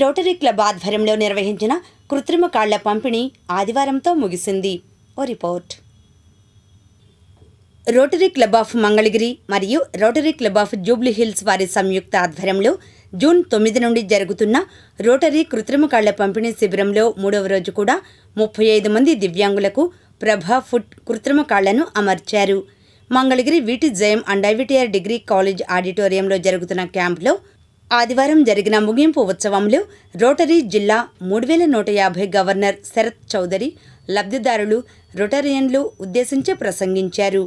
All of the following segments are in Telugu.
రోటరీ క్లబ్ ఆధ్వర్యంలో నిర్వహించిన కృత్రిమ కాళ్ళ పంపిణీ ఆదివారంతో ముగిసింది. ఓ report. Rotary club of Mangalagiri మరియు rotary club of Jubilee Hills వారి సంయుక్త ఆధ్వర్యంలో జూన్ తొమ్మిది నుండి జరుగుతున్న రోటరీ కృత్రిమ కాళ్ళ పంపిణీ శిబిరంలో మూడవ రోజు కూడా ముప్పై ఐదు మంది దివ్యాంగులకు ప్రభా ఫుడ్ కృత్రిమ కాళ్ళను అమర్చారు. మంగళగిరి వీటి జయం అండ్ ఐవిటిఆర్ డిగ్రీ కాలేజ్ ఆడిటోరియంలో జరుగుతున్న క్యాంపులో ఆదివారం జరిగిన ముగింపు ఉత్సవంలో రోటరీ జిల్లా మూడు వేల నూట యాభై గవర్నర్ శరత్ చౌదరి లబ్ధిదారులు రొటరియన్లు ఉద్దేశించి ప్రసంగించారు.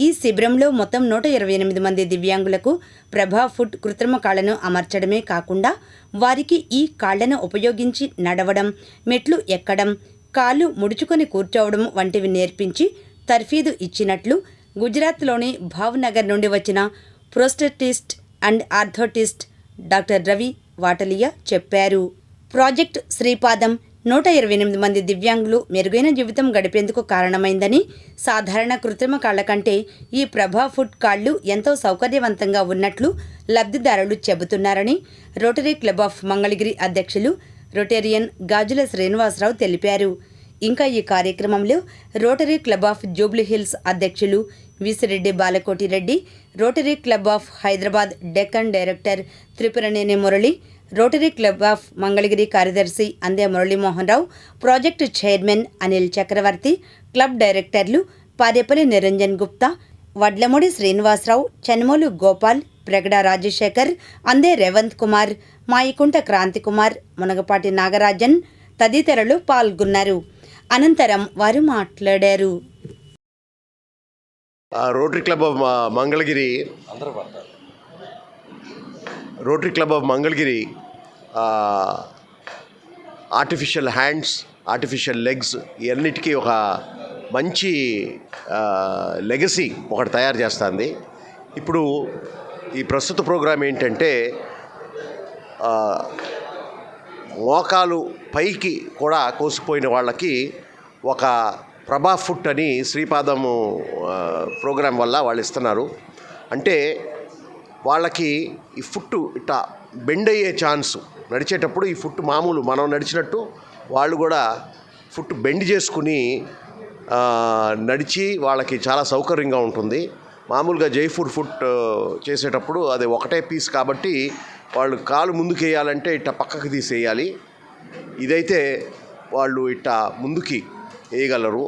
ఈ శిబిరంలో మొత్తం నూట ఇరవై ఎనిమిది మంది దివ్యాంగులకు ప్రభా ఫుడ్ కృత్రిమ కాళ్ళను అమర్చడమే కాకుండా వారికి ఈ కాళ్ళను ఉపయోగించి నడవడం మెట్లు ఎక్కడం కాళ్ళు ముడుచుకొని కూర్చోవడం వంటివి నేర్పించి తర్ఫీదు ఇచ్చినట్లు గుజరాత్లోని భావ్నగర్ నుండి వచ్చిన prosthetist and orthotist doctor Ravi Vatalia చెప్పారు. ప్రాజెక్ట్ శ్రీపాదం నూట ఇరవై ఎనిమిది మంది దివ్యాంగులు మెరుగైన జీవితం గడిపేందుకు కారణమైందని సాధారణ కృత్రిమ కాళ్ళ కంటే ఈ ప్రభా ఫుడ్ కాళ్ళు ఎంతో సౌకర్యవంతంగా ఉన్నట్లు లబ్ధిదారులు చెబుతున్నారని రోటరీ క్లబ్ ఆఫ్ మంగళగిరి అధ్యక్షులు రొటేరియన్ గాజుల శ్రీనివాసరావు తెలిపారు. ఇంకా ఈ కార్యక్రమంలో rotary club of Jubilee Hills అధ్యక్షులు Visireddy Balakotireddy rotary club of Hyderabad Deccan director Tripuraneni Murali rotary club of Mangalagiri కార్యదర్శి Ande Muralimohan Rao project chairman Anil Chakravarthy club డైరెక్టర్లు పారేపల్లి నిరంజన్ గుప్తా వడ్లమూడి శ్రీనివాసరావు చన్మోలు గోపాల్ ప్రగడ రాజశేఖర్ అందే రేవంత్ కుమార్ మాయికుంట క్రాంతి కుమార్ మునగపాటి నాగరాజన్ తదితరులు పాల్గొన్నారు. అనంతరం వారు మాట్లాడారు. Rotary club of Mangalagiri rotary club of Mangalagiri artificial hands artificial legs ఇవన్నిటికీ ఒక మంచి లెగసీ ఒకటి తయారు చేస్తుంది. ఇప్పుడు ఈ ప్రస్తుత ప్రోగ్రాం ఏంటంటే మోకాలు పైకి కూడా కోసిపోయిన వాళ్ళకి ఒక ప్రభా ఫుట్ అని శ్రీపాదము ప్రోగ్రాం వల్ల వాళ్ళు ఇస్తున్నారు. అంటే వాళ్ళకి ఈ ఫుట్ ఇట్లా బెండ్ అయ్యే ఛాన్స్ నడిచేటప్పుడు ఈ ఫుట్ మామూలు మనం నడిచినట్టు వాళ్ళు కూడా ఫుట్ బెండ్ చేసుకుని నడిచి వాళ్ళకి చాలా సౌకర్యంగా ఉంటుంది. మామూలుగా జై ఫుడ్ ఫుట్ చేసేటప్పుడు అది ఒకటే పీస్ కాబట్టి వాళ్ళు కాలు ముందుకు ఇట్ట ఇట్లా పక్కకు తీసేయాలి. ఇదైతే వాళ్ళు ఇట్ట ముందుకి వేయగలరు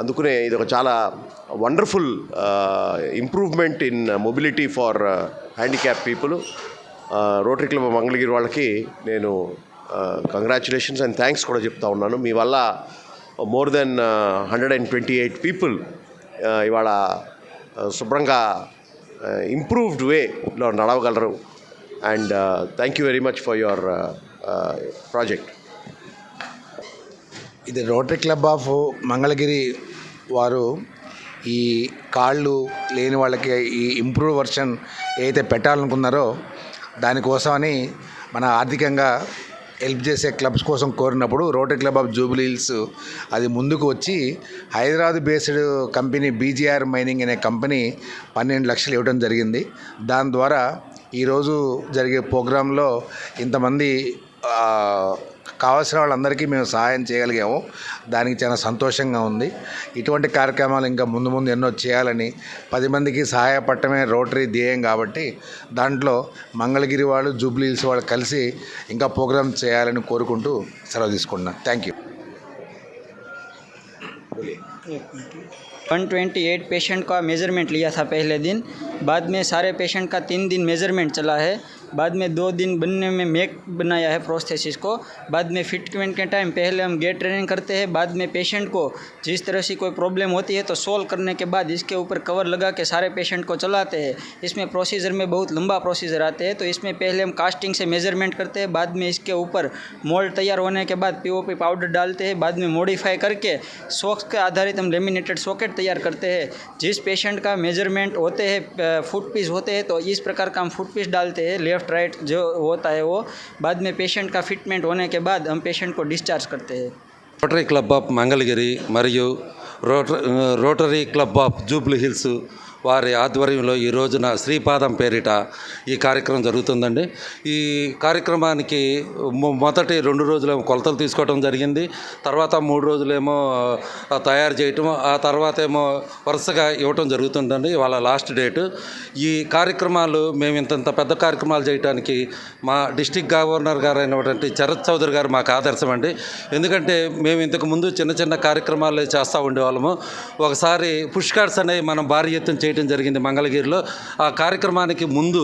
అందుకనే ఇది ఒక చాలా wonderful improvement in mobility for handicap people. Rotary club Mangalagiri వాళ్ళకి నేను కంగ్రాచులేషన్స్ అండ్ థ్యాంక్స్ కూడా చెప్తా ఉన్నాను. మీ వల్ల more than hundred and twenty eight people ఇవాళ శుభ్రంగా ఇంప్రూవ్డ్ వేలో నడవగలరు. And thank you very much for your project. ఇది రోటరీ క్లబ్ ఆఫ్ మంగళగిరి వారు ఈ కాళ్ళు లేని వాళ్ళకి ఈ ఇంప్రూవ్ వర్షన్ ఏదైతే పెట్టాలనుకున్నారో దానికోసమని మన ఆర్థికంగా హెల్ప్ చేసే క్లబ్స్ కోసం కోరినప్పుడు rotary club of Jubilee Hills అది ముందుకు వచ్చి Hyderabad based company B G R mining అనే కంపెనీ పన్నెండు లక్షలు ఇవ్వడం జరిగింది. దాని ద్వారా ఈరోజు జరిగే ప్రోగ్రాంలో ఇంతమంది కావాల్సిన వాళ్ళందరికీ మేము సహాయం చేయగలిగాము దానికి చాలా సంతోషంగా ఉంది ఇటువంటి కార్యక్రమాలు ఇంకా ముందు ముందు ఎన్నో చేయాలని పది మందికి సహాయపడటమే రోటరీ ధ్యేయం కాబట్టి దాంట్లో మంగళగిరి వాళ్ళు జూబ్లీ హిల్స్ వాళ్ళు కలిసి ఇంకా ప్రోగ్రామ్ చేయాలని కోరుకుంటూ సెలవు తీసుకుంటున్నాను thank you one twenty eight patient का मेज़रमेंट लिया था पहले दिन बाद में सारे पेशेंट का तीन दिन मेज़रमेंट चला है बाद में दो दिन बनने में मेक बनाया है प्रोस्थेसिस को। बाद में फिटमेंट के टाइम पहले हम गेट ट्रेनिंग करते हैं, बाद में पेशेंट को जिस तरह से कोई प्रॉब्लम होती है तो सोल्व करने के बाद इसके ऊपर कवर लगा के सारे पेशेंट को चलाते हैं। इसमें प्रोसीजर में बहुत लंबा प्रोसीजर आते हैं तो इसमें पहले हम कास्टिंग से मेज़रमेंट करते हैं, बाद में इसके ऊपर मोल्ड तैयार होने के बाद पीओपी पाउडर डालते हैं, बाद में मॉडिफाई करके सॉक्स के आधारित हम लेमिनेटेड सॉकेट तैयार करते हैं। जिस पेशेंट का मेज़रमेंट होते हैं फुट पीस होते हैं तो इस प्रकार का हम फुट पीस डालते हैं लेफ़्ट लेफ़्ट राइट जो होता है वो, बाद में पेशेंट का फिटमेंट होने के बाद हम पेशेंट को डिस्चार्ज करते हैं। रोटरी क्लब ऑफ़ मंगलगिरी मरी rotary club of Jubilee Hills వారి ఆధ్వర్యంలో ఈ రోజున శ్రీపాదం పేరిట ఈ కార్యక్రమం జరుగుతుందండి. ఈ కార్యక్రమానికి మొదటి రెండు రోజులేమో కొలతలు తీసుకోవడం జరిగింది. తర్వాత మూడు రోజులేమో తయారు చేయటం ఆ తర్వాత ఏమో వరుసగా ఇవ్వటం జరుగుతుందండి. వాళ్ళ లాస్ట్ డేటు. ఈ కార్యక్రమాలు మేము ఇంతంత పెద్ద కార్యక్రమాలు చేయడానికి మా డిస్టిక్ గవర్నర్ గారు అయినటువంటి శరత్ చౌదరి గారు మాకు ఆదర్శం అండి ఎందుకంటే మేము ఇంతకు ముందు చిన్న చిన్న కార్యక్రమాలు చేస్తూ ఉండేవాళ్ళము. ఒకసారి పుష్కార్డ్స్ అనేవి మనం భారీ ఎత్తున చేయడం జరిగింది మంగళగిరిలో. ఆ కార్యక్రమానికి ముందు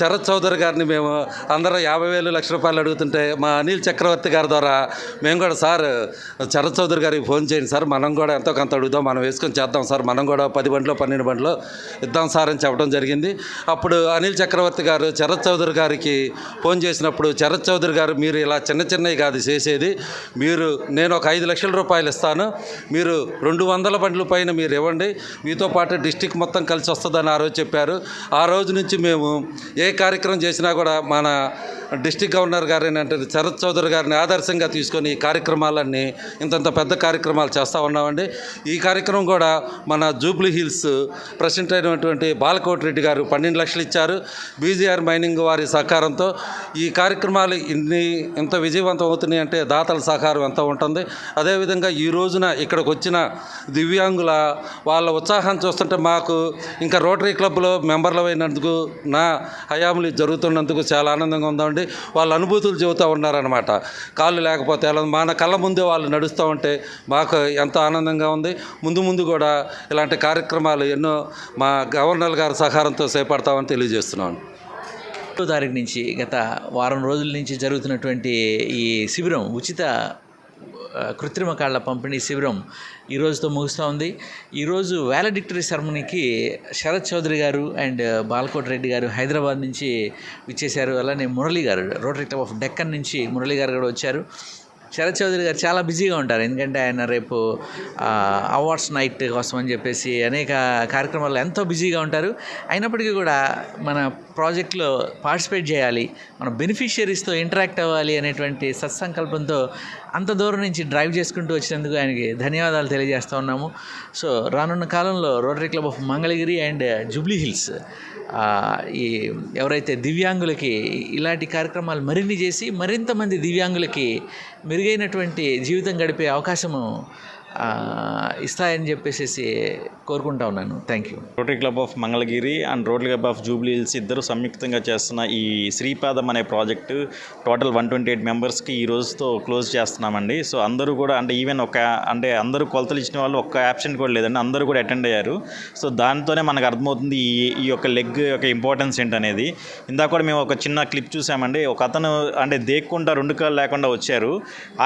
శరత్ చౌదరి గారిని మేము అందరూ యాభై వేలు లక్ష రూపాయలు అడుగుతుంటే మా అనిల్ చక్రవర్తి గారి ద్వారా మేము కూడా సార్ శరత్ చౌదరి గారికి ఫోన్ చేయండి సార్ మనం కూడా ఎంతో కొంత అడుగుదాం మనం వేసుకొని చేద్దాం సార్ మనం కూడా పది బండ్లో పన్నెండు బండ్లో ఇద్దాం సార్ అని చెప్పడం జరిగింది. అప్పుడు అనిల్ చక్రవర్తి గారు శరత్ చౌదరి గారికి ఫోన్ చేసినప్పుడు శరత్ చౌదరి గారు మీరు ఇలా చిన్న చిన్నవి కాదు చేసేది మీరు నేను ఒక ఐదు లక్షల రూపాయలు ఇస్తాను మీరు రెండు వందల బండ్ల పైన మీరు ఇవ్వండి మీతో పాటు డిస్టిక్ మొత్తం కలిసి వస్తుందని ఆ రోజు చెప్పారు. ఆ రోజు నుంచి మేము ఏ కార్యక్రమం చేసినా కూడా మన డిస్టిక్ గవర్నర్ గారేనంటే శరత్ చౌదరి గారిని ఆదర్శంగా తీసుకొని ఈ కార్యక్రమాలన్నీ ఇంతంత పెద్ద కార్యక్రమాలు చేస్తూ ఉన్నామండి. ఈ కార్యక్రమం కూడా మన జూబ్లీ హిల్స్ ప్రెసిడెంట్ అయినటువంటి బాలకోటి రెడ్డి గారు పన్నెండు లక్షలు ఇచ్చారు. బీజీఆర్ మైనింగ్ వారి సహకారంతో ఈ కార్యక్రమాలు ఇన్ని ఇంత విజయవంతం అవుతున్నాయి అంటే దాతల సహకారం ఎంత ఉంటుంది. అదేవిధంగా ఈ రోజున ఇక్కడికి వచ్చిన దివ్యాంగుల వాళ్ళ ఉత్సాహాన్ని చూస్తుంటే మాకు ఇంకా రోటరీ క్లబ్లో మెంబర్లు అయినందుకు నా హయాములు జరుగుతున్నందుకు చాలా ఆనందంగా ఉందండి. వాళ్ళ అనుభూతులు చెబుతూ ఉన్నారనమాట కాళ్ళు లేకపోతే ఎలా మన కళ్ళ ముందే వాళ్ళు నడుస్తూ ఉంటే మాకు ఎంతో ఆనందంగా ఉంది. ముందు ముందు కూడా ఇలాంటి కార్యక్రమాలు ఎన్నో మా గవర్నర్ గారి సహకారంతో చేపడతామని తెలియజేస్తున్నాను. ఒకటో తారీఖు నుంచి గత వారం రోజుల నుంచి జరుగుతున్నటువంటి ఈ శిబిరం ఉచిత కృత్రిమ కాళ్ళ పంపిణీ శిబిరం ఈ రోజుతో ముగుస్తూ ఉంది. ఈరోజు వ్యాలడిక్టరీ సెరమనీకి శరత్ చౌదరి గారు అండ్ బాలకోట్ రెడ్డి గారు హైదరాబాద్ నుంచి విచ్చేశారు. అలానే మురళి గారు రోటరీ క్లబ్ ఆఫ్ డెక్కన్ నుంచి మురళి గారు కూడా వచ్చారు. శరత్ చౌదరి గారు చాలా బిజీగా ఉంటారు. ఎందుకంటే ఆయన రేపు అవార్డ్స్ నైట్ కోసం అని చెప్పేసి అనేక కార్యక్రమాల్లో ఎంతో బిజీగా ఉంటారు. అయినప్పటికీ కూడా మన ప్రాజెక్ట్లో పార్టిసిపేట్ చేయాలి మన బెనిఫిషియరీస్తో ఇంటరాక్ట్ అవ్వాలి అనేటువంటి సత్సంకల్పంతో అంత దూరం నుంచి డ్రైవ్ చేసుకుంటూ వచ్చినందుకు ఆయనకి ధన్యవాదాలు తెలియజేస్తూ ఉన్నాము. సో రానున్న కాలంలో rotary club of Mangalagiri and Jubilee Hills ఈ ఎవరైతే దివ్యాంగులకి ఇలాంటి కార్యక్రమాలు మరిన్ని చేసి మరింత మంది దివ్యాంగులకి మెరుగైనటువంటి జీవితం గడిపే అవకాశము ఇస్తాయని చెప్పేసి కోరుకుంటా ఉన్నాను. Thank you rotary club of Mangalagiri and rotary club of Jubilee Hills ఇద్దరు సంయుక్తంగా చేస్తున్న ఈ శ్రీపాదం అనే project total one twenty eight మెంబర్స్కి ఈ రోజుతో క్లోజ్ చేస్తున్నామండి. సో అందరూ కూడా అంటే ఈవెన్ ఒక అంటే అందరూ కొలతలు ఇచ్చిన వాళ్ళు ఒక్క యాబ్సెంట్ కూడా లేదండి. అందరూ కూడా అటెండ్ అయ్యారు. సో దాంతోనే మనకు అర్థమవుతుంది ఈ ఈ యొక్క లెగ్ యొక్క ఇంపార్టెన్స్ ఏంటనేది. ఇందాక కూడా మేము ఒక చిన్న క్లిప్ చూసామండి. ఒక అతను అంటే దేక్కుండా రెండు కాళ్ళు లేకుండా వచ్చారు.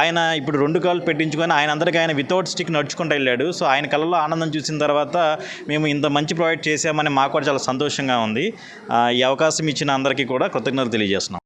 ఆయన ఇప్పుడు రెండు కాళ్ళు పెట్టించుకొని ఆయన అందరికీ ఆయన వితౌట్ డిస్టిక్ నడుచుకుంటూ వెళ్ళాడు. సో ఆయన కళ్ళలో ఆనందం చూసిన తర్వాత మేము ఇంత మంచి ప్రొవైడ్ చేసామని మాకు కూడా చాలా సంతోషంగా ఉంది. ఈ అవకాశం ఇచ్చిన అందరికీ కూడా కృతజ్ఞతలు తెలియజేస్తున్నాం.